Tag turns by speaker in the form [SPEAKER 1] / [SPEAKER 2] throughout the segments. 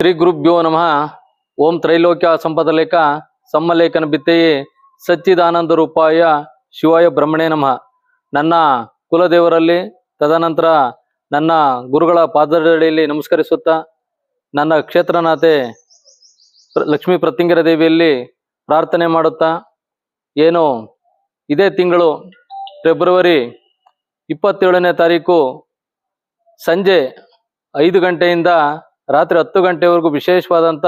[SPEAKER 1] ಶ್ರೀ ಗುರುಭ್ಯೋ ನಮಃ. ಓಂ ತ್ರೈಲೋಕ್ಯ ಸಂಪದಲೇಖ, ಸಮ್ಮಲೇಖನ ಬಿತ್ತೆಯೇ ಸಚ್ಚಿದಾನಂದ ರೂಪಾಯ, ಶಿವಾಯ ಬ್ರಹ್ಮಣೇ ನಮಃ. ನನ್ನ ಕುಲದೇವರಲ್ಲಿ, ತದನಂತರ ನನ್ನ ಗುರುಗಳ ಪಾದದಡಿಯಲ್ಲಿ ನಮಸ್ಕರಿಸುತ್ತಾ, ನನ್ನ ಕ್ಷೇತ್ರನಾಥೆ ಲಕ್ಷ್ಮೀ ಪ್ರತಿಂಗರ ದೇವಿಯಲ್ಲಿ ಪ್ರಾರ್ಥನೆ ಮಾಡುತ್ತಾ, ಏನು ಇದೇ ತಿಂಗಳು ಫೆಬ್ರವರಿ ಇಪ್ಪತ್ತೇಳನೇ ತಾರೀಕು ಸಂಜೆ ಐದು ಗಂಟೆಯಿಂದ ರಾತ್ರಿ ಹತ್ತು ಗಂಟೆವರೆಗೂ ವಿಶೇಷವಾದಂಥ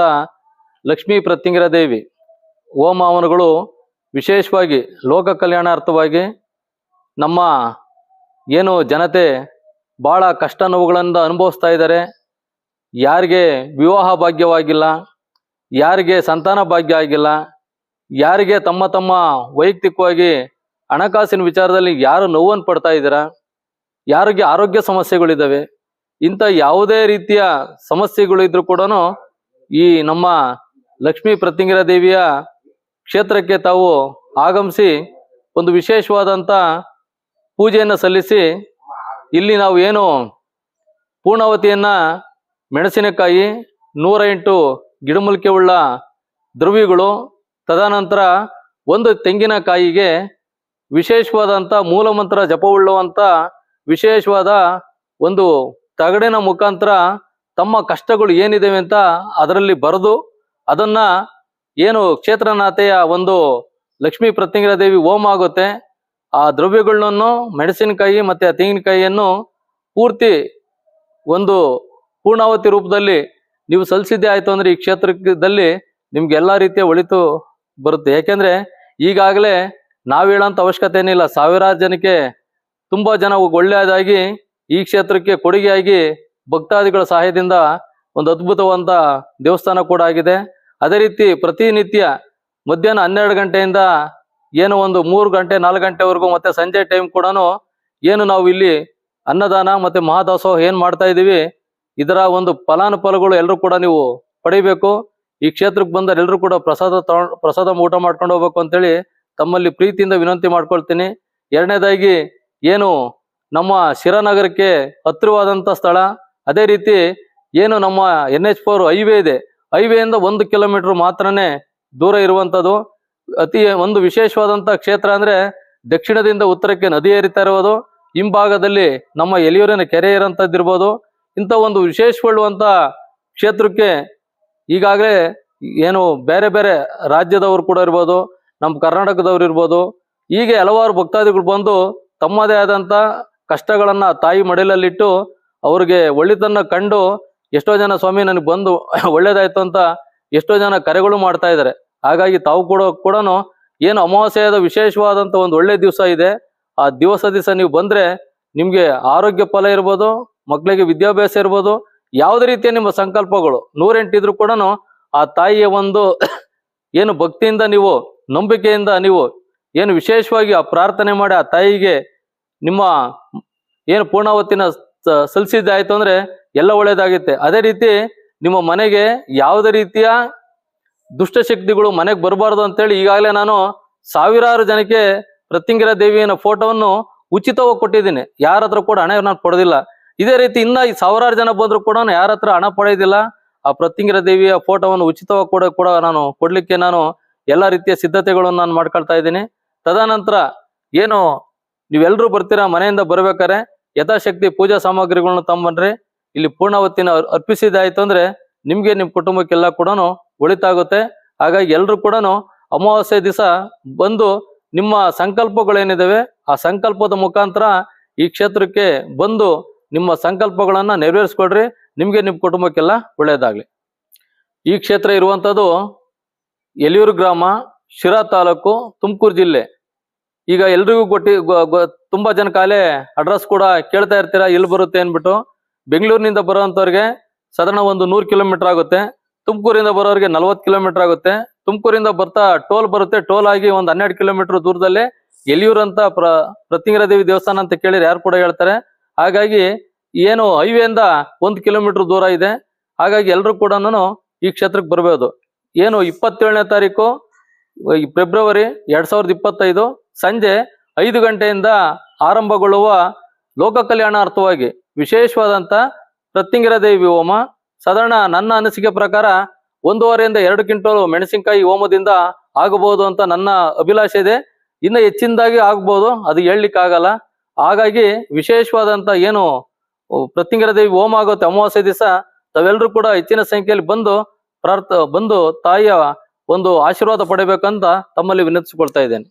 [SPEAKER 1] ಲಕ್ಷ್ಮೀ ಪ್ರತ್ಯಂಗಿರ ದೇವಿ ಹೋಮ ಹವನಗಳು ವಿಶೇಷವಾಗಿ ಲೋಕ ಕಲ್ಯಾಣಾರ್ಥವಾಗಿ ನಮ್ಮ ಏನು ಜನತೆ ಭಾಳ ಕಷ್ಟ ನೋವುಗಳಿಂದ ಅನುಭವಿಸ್ತಾ ಇದ್ದಾರೆ. ಯಾರಿಗೆ ವಿವಾಹ ಭಾಗ್ಯವಾಗಿಲ್ಲ, ಯಾರಿಗೆ ಸಂತಾನ ಭಾಗ್ಯ ಆಗಿಲ್ಲ, ಯಾರಿಗೆ ತಮ್ಮ ತಮ್ಮ ವೈಯಕ್ತಿಕವಾಗಿ ಹಣಕಾಸಿನ ವಿಚಾರದಲ್ಲಿ ಯಾರು ನೋವನ್ನು ಪಡ್ತಾ ಇದ್ದೀರಾ, ಯಾರಿಗೆ ಆರೋಗ್ಯ ಸಮಸ್ಯೆಗಳಿದ್ದಾವೆ ಇಂಥ ಯಾವುದೇ ರೀತಿಯ ಸಮಸ್ಯೆಗಳು ಇದ್ರೂ ಕೂಡ ಈ ನಮ್ಮ ಲಕ್ಷ್ಮೀ ಪ್ರತಿಂಗಿರ ದೇವಿಯ ಕ್ಷೇತ್ರಕ್ಕೆ ತಾವು ಆಗಮಿಸಿ ಒಂದು ವಿಶೇಷವಾದಂಥ ಪೂಜೆಯನ್ನು ಸಲ್ಲಿಸಿ ಇಲ್ಲಿ ನಾವು ಏನು ಪೂರ್ಣಾವತಿಯನ್ನು ಮೆಣಸಿನಕಾಯಿ ನೂರ ಎಂಟು ಗಿಡಮೂಲಿಕೆ ಉಳ್ಳ ದ್ರವ್ಯಗಳು, ತದನಂತರ ಒಂದು ತೆಂಗಿನಕಾಯಿಗೆ ವಿಶೇಷವಾದಂಥ ಮೂಲಮಂತ್ರ ಜಪವುಳ್ಳುವಂಥ ವಿಶೇಷವಾದ ಒಂದು ತಗಡಿನ ಮುಖಾಂತರ ತಮ್ಮ ಕಷ್ಟಗಳು ಏನಿದೆ ಅಂತ ಅದರಲ್ಲಿ ಬರೆದು ಅದನ್ನ ಏನು ಕ್ಷೇತ್ರನಾಥೆಯ ಒಂದು ಲಕ್ಷ್ಮೀ ಪ್ರತ್ಯಂಗಿರ ದೇವಿ ಹೋಮ ಆಗುತ್ತೆ, ಆ ದ್ರವ್ಯಗಳನ್ನು ಮೆಣಸಿನಕಾಯಿ ಮತ್ತೆ ಆ ತೆಂಗಿನಕಾಯಿಯನ್ನು ಪೂರ್ತಿ ಒಂದು ಪೂರ್ಣಾವತಿ ರೂಪದಲ್ಲಿ ನೀವು ಸಲ್ಲಿಸಿದ್ದೆ ಆಯ್ತು ಅಂದ್ರೆ ಈ ಕ್ಷೇತ್ರದಲ್ಲಿ ನಿಮ್ಗೆ ಎಲ್ಲಾ ರೀತಿಯ ಒಳಿತು ಬರುತ್ತೆ. ಯಾಕೆಂದ್ರೆ ಈಗಾಗಲೇ ನಾವು ಹೇಳೋಂಥ ಅವಶ್ಯಕತೆ ಏನಿಲ್ಲ ಸಾವಿರಾರು ಜನಕ್ಕೆ ತುಂಬಾ ಜನ ಒಳ್ಳೆಯದಾಗಿ ಈ ಕ್ಷೇತ್ರಕ್ಕೆ ಕೊಡುಗೆಯಾಗಿ ಭಕ್ತಾದಿಗಳ ಸಹಾಯದಿಂದ ಒಂದು ಅದ್ಭುತವಾದ ದೇವಸ್ಥಾನ ಕೂಡ ಆಗಿದೆ. ಅದೇ ರೀತಿ ಪ್ರತಿನಿತ್ಯ ಮಧ್ಯಾಹ್ನ ಹನ್ನೆರಡು ಗಂಟೆಯಿಂದ ಏನು ಒಂದು ಮೂರು ಗಂಟೆ, ನಾಲ್ಕು ಗಂಟೆವರೆಗೂ ಮತ್ತೆ ಸಂಜೆ ಟೈಮ್ ಕೂಡ ಏನು ನಾವು ಇಲ್ಲಿ ಅನ್ನದಾನ ಮತ್ತೆ ಮಹಾದಾಸೋಹ ಏನ್ ಮಾಡ್ತಾ ಇದೀವಿ ಇದರ ಒಂದು ಫಲಾನುಫಲಗಳು ಎಲ್ಲರೂ ಕೂಡ ನೀವು ಪಡಿಬೇಕು. ಈ ಕ್ಷೇತ್ರಕ್ಕೆ ಬಂದರೆ ಎಲ್ಲರೂ ಕೂಡ ಪ್ರಸಾದ ಪ್ರಸಾದ ಊಟ ಮಾಡ್ಕೊಂಡು ಹೋಗ್ಬೇಕು ಅಂತೇಳಿ ತಮ್ಮಲ್ಲಿ ಪ್ರೀತಿಯಿಂದ ವಿನಂತಿ ಮಾಡ್ಕೊಳ್ತೀನಿ. ಎರಡನೇದಾಗಿ ಏನು ನಮ್ಮ ಶಿರಾನಗರಕ್ಕೆ ಹತ್ತಿರವಾದಂಥ ಸ್ಥಳ. ಅದೇ ರೀತಿ ಏನು ನಮ್ಮ ಎನ್ ಎಚ್ ಫೋರ್ ಹೈವೇ ಇದೆ. ಹೈವೇಯಿಂದ ಒಂದು ಕಿಲೋಮೀಟರ್ ಮಾತ್ರನೇ ದೂರ ಇರುವಂಥದ್ದು. ಅತಿ ಒಂದು ವಿಶೇಷವಾದಂಥ ಕ್ಷೇತ್ರ ಅಂದ್ರೆ ದಕ್ಷಿಣದಿಂದ ಉತ್ತರಕ್ಕೆ ನದಿ ಏರಿತಾ ಇರುವುದು ಹಿಂಭಾಗದಲ್ಲಿ ನಮ್ಮ ಎಲಿಯೂರಿನ ಕೆರೆ ಇರೋಂಥದ್ದಿರ್ಬೋದು ಇಂಥ ಒಂದು ವಿಶೇಷಗೊಳ್ಳುವಂಥ ಕ್ಷೇತ್ರಕ್ಕೆ ಈಗಾಗಲೇ ಏನು ಬೇರೆ ಬೇರೆ ರಾಜ್ಯದವರು ಕೂಡ ಇರ್ಬೋದು. ನಮ್ಮ ಕರ್ನಾಟಕದವ್ರು ಇರ್ಬೋದು. ಹೀಗೆ ಹಲವಾರು ಭಕ್ತಾದಿಗಳು ಬಂದು ತಮ್ಮದೇ ಆದಂಥ ಕಷ್ಟಗಳನ್ನ ತಾಯಿ ಮಡಿಲಲ್ಲಿಟ್ಟು ಅವ್ರಿಗೆ ಒಳ್ಳೆತನ ಕಂಡು ಎಷ್ಟೋ ಜನ ಸ್ವಾಮಿ ನನಗೆ ಬಂದು ಒಳ್ಳೇದಾಯ್ತು ಅಂತ ಎಷ್ಟೋ ಜನ ಕರೆಗಳು ಮಾಡ್ತಾ ಇದ್ದಾರೆ ಹಾಗಾಗಿ ತಾವು ಕೂಡ ಕೂಡ ಏನು ಅಮಾವಾಸ್ಯದ ವಿಶೇಷವಾದಂಥ ಒಂದು ಒಳ್ಳೆ ದಿವಸ ಇದೆ. ಆ ದಿವಸ ದಿವಸ ನೀವು ಬಂದ್ರೆ ನಿಮಗೆ ಆರೋಗ್ಯ ಫಲ ಇರ್ಬೋದು ಮಕ್ಕಳಿಗೆ ವಿದ್ಯಾಭ್ಯಾಸ ಇರ್ಬೋದು, ಯಾವುದೇ ರೀತಿಯ ನಿಮ್ಮ ಸಂಕಲ್ಪಗಳು ನೂರೆಂಟಿದ್ರು ಕೂಡ ಆ ತಾಯಿಯ ಒಂದು ಏನು ಭಕ್ತಿಯಿಂದ ನೀವು, ನಂಬಿಕೆಯಿಂದ ನೀವು ಏನು ವಿಶೇಷವಾಗಿ ಆ ಪ್ರಾರ್ಥನೆ ಮಾಡಿ ಆ ತಾಯಿಗೆ ನಿಮ್ಮ ಏನು ಪೂರ್ಣಾವತಿನ ಸಲ್ಲಿಸಿದ್ದಾಯ್ತು ಅಂದ್ರೆ ಎಲ್ಲ ಒಳ್ಳೇದಾಗುತ್ತೆ ಅದೇ ರೀತಿ ನಿಮ್ಮ ಮನೆಗೆ ಯಾವುದೇ ರೀತಿಯ ದುಷ್ಟಶಕ್ತಿಗಳು ಮನೆಗೆ ಬರಬಾರ್ದು ಅಂತೇಳಿ ಈಗಾಗಲೇ ನಾನು ಸಾವಿರಾರು ಜನಕ್ಕೆ ಪ್ರತಿಂಗಿರ ದೇವಿಯನ ಫೋಟೋವನ್ನು ಉಚಿತವಾಗಿ ಕೊಟ್ಟಿದ್ದೀನಿ. ಯಾರ ಹತ್ರ ಕೂಡ ಹಣ ನಾನು ಕೊಡೋದಿಲ್ಲ ಇದೇ ರೀತಿ ಇನ್ನ ಸಾವಿರಾರು ಜನ ಬಂದ್ರು ಕೂಡ ಯಾರ ಹತ್ರ ಹಣ ಪಡೆಯೋದಿಲ್ಲ ಆ ಪ್ರತಿಂಗಿರ ದೇವಿಯ ಫೋಟೋವನ್ನು ಉಚಿತವಾಗಿ ಕೂಡ ಕೂಡ ನಾನು ಕೊಡಲಿಕ್ಕೆ ನಾನು ಎಲ್ಲ ರೀತಿಯ ಸಿದ್ಧತೆಗಳನ್ನು ನಾನು ಮಾಡ್ಕೊಳ್ತಾ ಇದ್ದೀನಿ. ತದನಂತರ ಏನು ನೀವೆಲ್ಲರೂ ಬರ್ತೀರಾ ಮನೆಯಿಂದ ಬರ್ಬೇಕಾರೆ ಯಥಾಶಕ್ತಿ ಪೂಜಾ ಸಾಮಗ್ರಿಗಳನ್ನ ತಗೊಂಬನ್ರಿ. ಇಲ್ಲಿ ಪೂರ್ಣಾವತಿನ ಅರ್- ಅರ್ಪಿಸಿದಾಯ್ತು ಅಂದ್ರೆ ನಿಮ್ಗೆ ನಿಮ್ ಕುಟುಂಬಕ್ಕೆಲ್ಲ ಕೂಡ ಒಳಿತಾಗುತ್ತೆ. ಹಾಗಾಗಿ ಎಲ್ರು ಕೂಡ ಅಮಾವಾಸ್ಯೆ ದಿವಸ ಬಂದು ನಿಮ್ಮ ಸಂಕಲ್ಪಗಳೇನಿದಾವೆ ಆ ಸಂಕಲ್ಪದ ಮುಖಾಂತರ ಈ ಕ್ಷೇತ್ರಕ್ಕೆ ಬಂದು ನಿಮ್ಮ ಸಂಕಲ್ಪಗಳನ್ನ ನೆರವೇರಿಸ್ಕೊಡ್ರಿ. ನಿಮ್ಗೆ ನಿಮ್ ಕುಟುಂಬಕ್ಕೆಲ್ಲ ಒಳ್ಳೇದಾಗ್ಲಿ ಈ ಕ್ಷೇತ್ರ ಇರುವಂತದ್ದು ಎಲಿಯೂರು ಗ್ರಾಮ, ಶಿರಾ ತಾಲೂಕು, ತುಮಕೂರು ಜಿಲ್ಲೆ. ಈಗ ಎಲ್ರಿಗೂ ಕೊಟ್ಟಿ ತುಂಬಾ ಜನ ಕಾಲೇ ಅಡ್ರೆಸ್ ಕೂಡ ಕೇಳ್ತಾ ಇರ್ತೀರಾ, ಎಲ್ಲಿ ಬರುತ್ತೆ ಅನ್ಬಿಟ್ಟು ಬೆಂಗಳೂರಿನಿಂದ ಬರೋಂಥವ್ರಿಗೆ ಸಾಧಾರಣ ಒಂದು ನೂರು ಕಿಲೋಮೀಟರ್ ಆಗುತ್ತೆ. ತುಮಕೂರಿಂದ ಬರೋರಿಗೆ ನಲ್ವತ್ತು ಕಿಲೋಮೀಟರ್ ಆಗುತ್ತೆ. ತುಮಕೂರಿಂದ ಬರ್ತಾ ಟೋಲ್ ಬರುತ್ತೆ. ಟೋಲ್ ಆಗಿ ಒಂದು ಹನ್ನೆರಡು ಕಿಲೋಮೀಟರ್ ದೂರದಲ್ಲಿ ಎಲಿಯೂರು ಅಂತ ಪ್ರ ದೇವಿ ದೇವಸ್ಥಾನ ಅಂತ ಕೇಳಿದ್ರೆ ಯಾರು ಕೂಡ ಹೇಳ್ತಾರೆ. ಹಾಗಾಗಿ ಏನು ಹೈವೇಯಿಂದ ಒಂದು ಕಿಲೋಮೀಟರ್ ದೂರ ಇದೆ. ಹಾಗಾಗಿ ಎಲ್ಲರೂ ಕೂಡ ಈ ಕ್ಷೇತ್ರಕ್ಕೆ ಬರಬಹುದು ಏನು ಇಪ್ಪತ್ತೇಳನೇ ತಾರೀಕು ಫೆಬ್ರವರಿ ಎರಡ್ ಸಾವಿರದ ಇಪ್ಪತ್ತೈದು ಸಂಜೆ ಐದು ಗಂಟೆಯಿಂದ ಆರಂಭಗೊಳ್ಳುವ ಲೋಕ ಕಲ್ಯಾಣಾರ್ಥವಾಗಿ ವಿಶೇಷವಾದಂತ ಪ್ರತ್ಯಂಗಿರ ದೇವಿ ಹೋಮ. ಸಾಧಾರಣ ನನ್ನ ಅನಿಸಿಕೆ ಪ್ರಕಾರ ಒಂದೂವರೆಯಿಂದ ಎರಡು ಕ್ವಿಂಟಲ್ ಮೆಣಸಿನಕಾಯಿ ಹೋಮದಿಂದ ಆಗಬಹುದು ಅಂತ ನನ್ನ ಅಭಿಲಾಷೆ ಇದೆ. ಇನ್ನು ಹೆಚ್ಚಿನದಾಗಿ ಆಗ್ಬೋದು, ಅದು ಹೇಳಲಿಕ್ಕಾಗಲ್ಲ. ಹಾಗಾಗಿ ವಿಶೇಷವಾದಂತ ಏನು ಪ್ರತ್ಯಂಗಿರ ದೇವಿ ಹೋಮ ಆಗುತ್ತೆ ಅಮಾವಾಸ್ಯೆ ದಿವಸ ತಾವೆಲ್ಲರೂ ಕೂಡ ಹೆಚ್ಚಿನ ಸಂಖ್ಯೆಯಲ್ಲಿ ಬಂದು ಪ್ರಾರ್ಥ, ಬಂದು ತಾಯಿಯ ಒಂದು ಆಶೀರ್ವಾದ ಪಡೆಯಬೇಕಂತ ತಮ್ಮಲ್ಲಿ ವಿನಂತಿಸಿಕೊಳ್ತಾ ಇದ್ದೇನೆ.